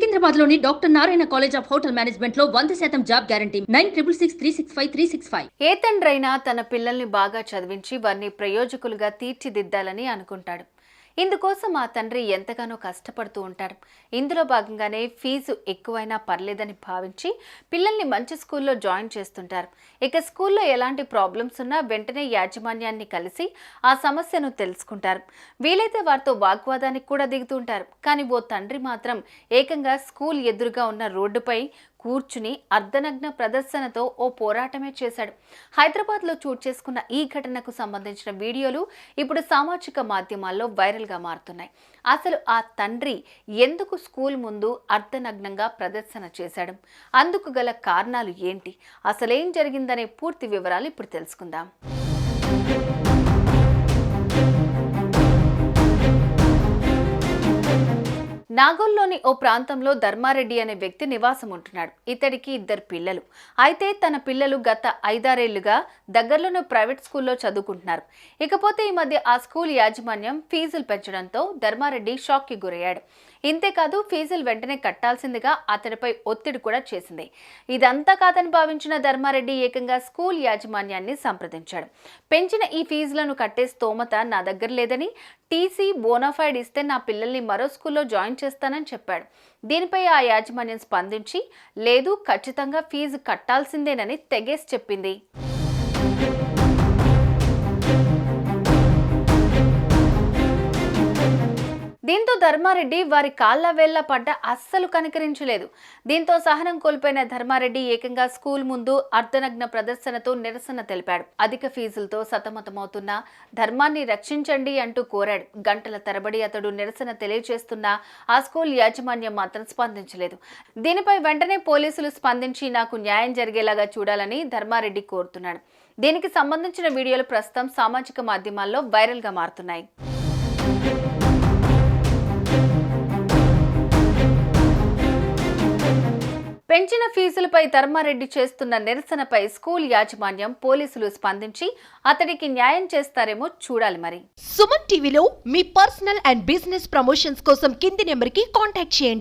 సికింద్రాబాద్లోని doctor Narayana college of hotel మేనేజ్మెంట్లో వంద శాతం job guarantee. Nine triple six three six five three six five. ఏ తండ్రైనా తన పిల్లల్ని బాగా చదివించి వారిని ప్రయోజకులుగా తీర్చిదిద్దాలని అనుకుంటాడు. ఇందుకోసం ఆ తండ్రి ఎంతగానో కష్టపడుతూ ఉంటారు ఇందులో భాగంగానే ఫీజు ఎక్కువైనా పర్లేదని భావించి పిల్లల్ని మంచి స్కూల్లో జాయిన్ చేస్తుంటారు. ఇక స్కూల్లో ఎలాంటి ప్రాబ్లమ్స్ ఉన్నా వెంటనే యాజమాన్యాన్ని కలిసి ఆ సమస్యను తెలుసుకుంటారు. వీలైతే వారితో వాగ్వాదానికి కూడా దిగుతుంటారు కానీ ఓ తండ్రి మాత్రం ఏకంగా స్కూల్ ఎదురుగా ఉన్న రోడ్డుపై కూర్చుని అర్ధనగ్న ప్రదర్శనతో ఓ పోరాటమే చేశాడు. హైదరాబాద్లో చోటు చేసుకున్న ఈ ఘటనకు సంబంధించిన వీడియోలు ఇప్పుడు సామాజిక మాధ్యమాల్లో వైరల్గా మారుతున్నాయి. అసలు ఆ తండ్రి ఎందుకు స్కూల్ ముందు అర్ధనగ్నంగా ప్రదర్శన చేశాడు? అందుకు గల కారణాలు ఏంటి? అసలేం జరిగిందనే పూర్తి వివరాలు ఇప్పుడు తెలుసుకుందాం. నాగోల్లోని ఓ ప్రాంతంలో ధర్మారెడ్డి అనే వ్యక్తి నివాసం ఉంటున్నాడు ఇతడికి ఇద్దరు పిల్లలు. అయితే తన పిల్లలు గత ఐదారేళ్ళుగా దగ్గరలోని ప్రైవేట్ స్కూల్లో చదువుకుంటున్నారు. ఇకపోతే ఈ మధ్య ఆ స్కూల్ యాజమాన్యం ఫీజులు పెంచడంతో ధర్మారెడ్డి షాక్కి గురయ్యాడు. ఇంతేకాదు ఫీజులు వెంటనే కట్టాల్సిందిగా అతడిపై ఒత్తిడి కూడా చేసింది. ఇదంతా కాదని భావించిన ధర్మారెడ్డి ఏకంగా స్కూల్ యాజమాన్యాన్ని సంప్రదించాడు. పెంచిన ఈ ఫీజులను కట్టే స్తోమత నా దగ్గర లేదని టీసీ బోనాఫైడ్ ఇస్తే నా పిల్లల్ని మరో స్కూల్లో జాయిన్ చేస్తానని చెప్పాడు. దీనిపై ఆ యాజమాన్యం స్పందించి లేదు ఖచ్చితంగా ఫీజు కట్టాల్సిందేనని తెగేసి చెప్పింది. ధర్మారెడ్డి వారి కాళ్ళ వేళ్ళ పడ్డ అస్సలు కనికరించలేదు. దీంతో సహనం కోల్పోయిన ధర్మారెడ్డి ఏకంగా స్కూల్ ముందు అర్ధనగ్న ప్రదర్శనతో నిరసన తెలిపాడు. అధిక ఫీజులతో సతమతమవుతున్న ధర్మాన్ని రక్షించండి అంటూ కోరాడు. గంటల తరబడి అతడు నిరసన తెలియజేస్తున్నా ఆ స్కూల్ యాజమాన్యం మాత్రం స్పందించలేదు. దీనిపై వెంటనే పోలీసులు స్పందించి నాకు న్యాయం జరిగేలాగా చూడాలని ధర్మారెడ్డి కోరుతున్నాడు. దీనికి సంబంధించిన వీడియోలు ప్రస్తుతం సామాజిక మాధ్యమాల్లో వైరల్గా మారుతున్నాయి. పెంచిన ఫీజులపై ధర్మారెడ్డి చేస్తున్న నిరసనపై స్కూల్ యాజమాన్యం పోలీసులు స్పందించి అతడికి న్యాయం చేస్తారేమో చూడాలి మరి. సుమన్ టీవీలో మీ పర్సనల్ అండ్ బిజినెస్ ప్రమోషన్స్ కోసం కింది నెంబర్కి కాంటాక్ట్ చేయండి.